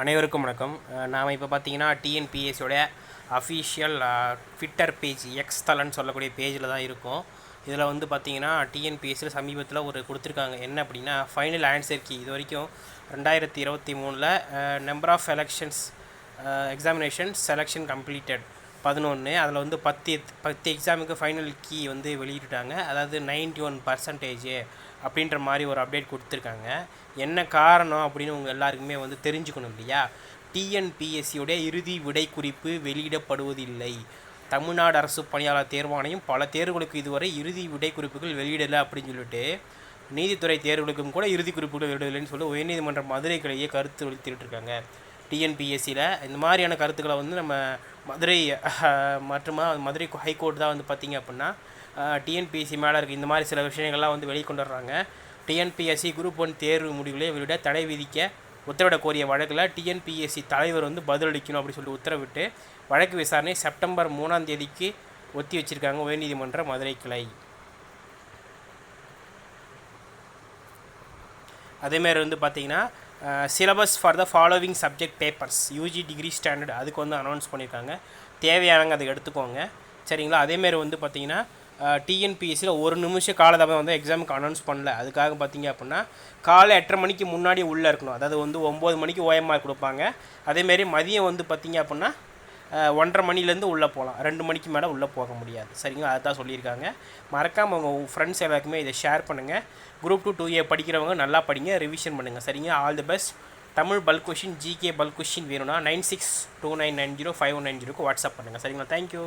அனைவருக்கும் வணக்கம். நாம் இப்போ பார்த்தீங்கன்னா டிஎன்பிஎஸ்சியோடைய அஃபீஷியல் ட்விட்டர் பேஜ் எக்ஸ் தலன்னு சொல்லக்கூடிய பேஜில் தான் இருக்கும். இதில் வந்து பார்த்தீங்கன்னா டிஎன்பிஎஸ்சியில் சமீபத்தில் ஒரு கொடுத்துருக்காங்க. என்ன அப்படின்னா ஃபைனல் ஆன்சர் கீ இது வரைக்கும் ரெண்டாயிரத்தி இருபத்தி மூணில் number of elections examination selection completed பதினொன்று அதில் வந்து பத்து பத்து எக்ஸாமுக்கு ஃபைனல் கீ வந்து வெளியிட்டுட்டாங்க. அதாவது நைன்டி ஒன் பர்சன்டேஜ் அப்படின்ற மாதிரி ஒரு அப்டேட் கொடுத்துருக்காங்க. என்ன காரணம் அப்படின்னு உங்கள் எல்லாருக்குமே வந்து தெரிஞ்சுக்கணும் இல்லையா? டிஎன்பிஎஸ்சியோடைய இறுதி விடை குறிப்பு வெளியிடப்படுவதில்லை. தமிழ்நாடு அரசு பணியாளர் தேர்வாணையம் பல தேர்வுகளுக்கு இதுவரை இறுதி விடை குறிப்புகள் வெளியிடலை அப்படின்னு சொல்லிட்டு நீதித்துறை தேர்வுகளுக்கும் கூட இறுதி குறிப்புகள் வெளியிடலைன்னு சொல்லி உயர்நீதிமன்ற மதுரை கிளையே கருத்து வெளியிட்டு இருக்காங்க டிஎன்பிஎஸ்சியில் இந்த மாதிரியான கருத்துக்களை வந்து நம்ம மதுரை மற்றுமா மதுரை ஹைகோர்ட் தான் வந்து பார்த்திங்க அப்படின்னா டிஎன்பிஎஸ்சி மேலே இருக்குது இந்த மாதிரி சில விஷயங்கள்லாம் வந்து வெளிக்கொண்டு வர்றாங்க டிஎன்பிஎஸ்சி குரூப் ஒன் தேர்வு முடிவுகளை வெளியிட தடை விதிக்க உத்தரவிட கோரிய வழக்கில் டிஎன்பிஎஸ்சி தலைவர் வந்து பதிலளிக்கணும் அப்படின்னு சொல்லி உத்தரவிட்டு வழக்கு விசாரணை செப்டம்பர் மூணாம் தேதிக்கு ஒத்தி வச்சிருக்காங்க உயர்நீதிமன்ற மதுரை கிளை. அதேமாரி வந்து பார்த்திங்கன்னா syllabus for the following subject papers UG degree standard அதுக்கு வந்து அனௌன்ஸ் பண்ணியிருக்காங்க. தேவையானவங்க அதை எடுத்துக்கோங்க. சரிங்களா? அதேமாரி வந்து பார்த்தீங்கன்னா டிஎன்பிஎஸ்சியில் ஒரு நிமிஷம் காலதாபம் வந்து எக்ஸாமுக்கு அனௌன்ஸ் பண்ணல. அதுக்காக பார்த்தீங்க அப்படின்னா காலை எட்டரை மணிக்கு முன்னாடி உள்ளே இருக்கணும். அதாவது வந்து ஒம்பது மணிக்கு ஓஎம்ஆர் கொடுப்பாங்க. அதேமாரி மதியம் வந்து பார்த்தீங்க அப்படின்னா ஒன்றரை மணிலேருந்து உள்ளே போகலாம். ரெண்டு மணிக்கு மேலே உள்ளே போக முடியாது. சரிங்களா? அதுதான் சொல்லியிருக்காங்க. மறக்காமல் உங்கள் ஃப்ரெண்ட்ஸ் எல்லாருக்குமே இதை ஷேர் பண்ணுங்கள் குரூப் டூ டூ ஏ படிக்கிறவங்க நல்லா படிங்க. ரிவிஷன் பண்ணுங்கள் சரிங்களா? All the best Tamil bulk question GK bulk question வேணும்னா nine six two nine nine zero five one nine ஜீரோக்கு வாட்ஸ்அப் பண்ணுங்கள் சரிங்களா? Thank you